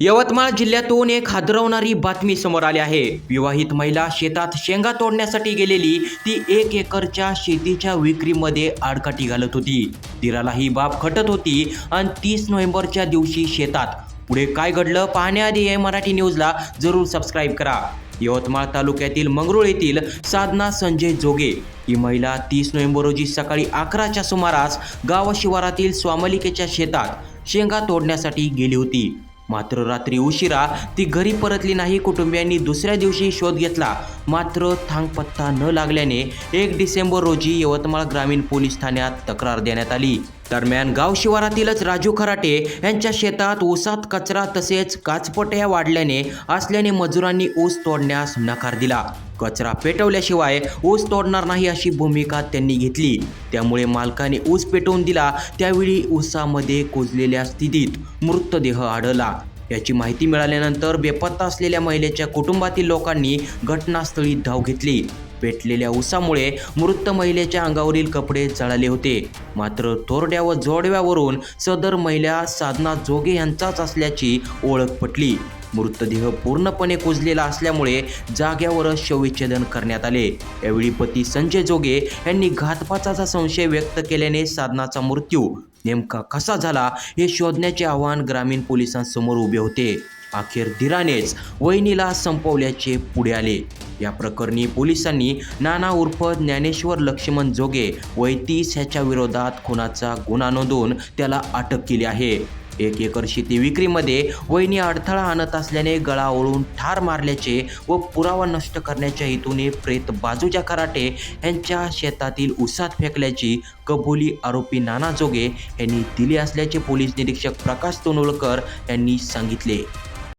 यवतमाळ जिल्ह्यातून एक हादरवणारी बातमी समोर आली आहे. विवाहित महिला शेतात शेंगा तोडण्यासाठी गेलेली ती एक एकरच्या शेतीच्या विक्रीमध्ये आडकाठी घालत होती. तिराला ही बाब खटत होती आणि तीस नोव्हेंबरच्या दिवशी शेतात. पुढे काय घडलं पाहण्याआधी या मराठी न्यूजला जरूर सबस्क्राईब करा. यवतमाळ तालुक्यातील मंगरुळ येथील साधना संजय जोगे ही महिला तीस नोव्हेंबर रोजी सकाळी अकराच्या सुमारास गाव शिवारातील स्वामलिकेच्या शेतात शेंगा तोडण्यासाठी गेली होती. मात्र रात्री उशिरा ती घरी परतली नाही कुटुंबियांनी दुसऱ्या दिवशी शोध घेतला. मात्र थांगपत्ता न लागल्याने एक डिसेंबर रोजी यवतमाळ ग्रामीण पोलीस ठाण्यात तक्रार देण्यात आली. दरम्यान गाव शिवारातीलच राजू खराटे यांच्या शेतात ऊसात कचरा तसेच काचपट्या वाढल्याने असल्याने मजुरांनी ऊस तोडण्यास नकार दिला. कचरा पेटवल्याशिवाय ऊस तोडणार नाही अशी भूमिका त्यांनी घेतली. त्यामुळे मालकाने ऊस पेटवून दिला. त्यावेळी ऊसामध्ये कुजलेल्या स्थितीत मृतदेह आढळला. याची माहिती मिळाल्यानंतर बेपत्ता असलेल्या महिलेच्या कुटुंबातील लोकांनी घटनास्थळी धाव घेतली. पेटलेल्या उसामुळे मृत महिलेच्या अंगावरील कपडे जळाले होते. मात्र थोरड्या व जोडव्यावरून सदर महिला साधना जोगे यांचाच असल्याची ओळख पटली. मृतदेह पूर्णपणे कुजलेला असल्यामुळे जाग्यावरच शवविच्छेदन करण्यात आले. यावेळी पती संजय जोगे यांनी घातपाताचा संशय व्यक्त केल्याने साधनाचा मृत्यू. नेमका कसा झाला हे शोधण्याचे आव्हान ग्रामीण पोलिसांसमोर उभे होते. अखेर धीरानेच वहिनीला संपवल्याचे पुढे आले. या प्रकरणी पोलिसांनी नाना उर्फ ज्ञानेश्वर लक्ष्मण जोगे वय तीस ह्याच्या विरोधात खुनाचा गुन्हा नोंदवून त्याला अटक केली आहे. एक एकर शेती विक्रीमध्ये वहिनी अडथळा आणत असल्याने गळा ओळून ठार मारल्याचे व पुरावा नष्ट करण्याच्या हेतूने प्रेत बाजूच्या कराटे यांच्या शेतातील उसात फेकल्याची कबुली आरोपी नाना जोगे यांनी दिली असल्याचे पोलीस निरीक्षक प्रकाश तोनुळकर यांनी सांगितले.